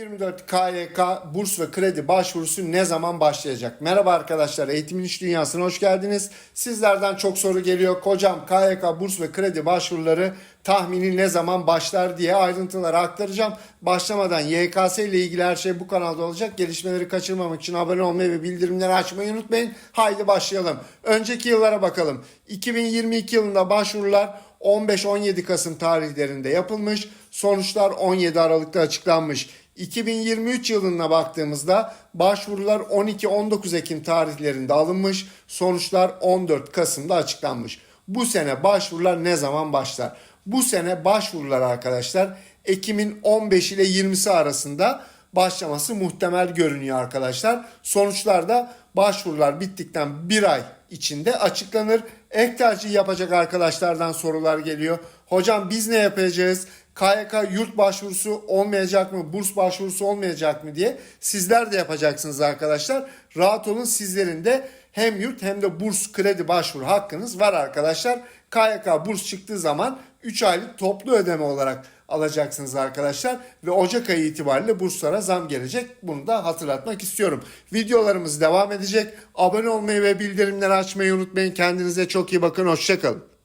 2024 KYK burs ve kredi başvurusu ne zaman başlayacak? Merhaba arkadaşlar, Eğitimin İş Dünyası'na hoş geldiniz. Sizlerden çok soru geliyor. Kocam KYK burs ve kredi başvuruları tahmini ne zaman başlar diye ayrıntıları aktaracağım. Başlamadan YKS ile ilgili her şey bu kanalda olacak. Gelişmeleri kaçırmamak için abone olmayı ve bildirimleri açmayı unutmayın. Haydi başlayalım. Önceki yıllara bakalım. 2022 yılında başvurular 15-17 Kasım tarihlerinde yapılmış. Sonuçlar 17 Aralık'ta açıklanmış. 2023 yılına baktığımızda başvurular 12-19 Ekim tarihlerinde alınmış. Sonuçlar 14 Kasım'da açıklanmış. Bu sene başvurular ne zaman başlar? Bu sene başvurular arkadaşlar Ekim'in 15 ile 20'si arasında başlaması muhtemel görünüyor arkadaşlar. Sonuçlar da başvurular bittikten bir ay içinde açıklanır. Ek tercih yapacak arkadaşlardan sorular geliyor. Hocam biz ne yapacağız? KYK yurt başvurusu olmayacak mı? Burs başvurusu olmayacak mı diye sizler de yapacaksınız arkadaşlar. Rahat olun sizlerin de hem yurt hem de burs kredi başvuru hakkınız var arkadaşlar. KYK burs çıktığı zaman 3 aylık toplu ödeme olarak alacaksınız arkadaşlar ve Ocak ayı itibariyle burslara zam gelecek. Bunu da hatırlatmak istiyorum. Videolarımız devam edecek. Abone olmayı ve bildirimleri açmayı unutmayın. Kendinize çok iyi bakın. Hoşçakalın.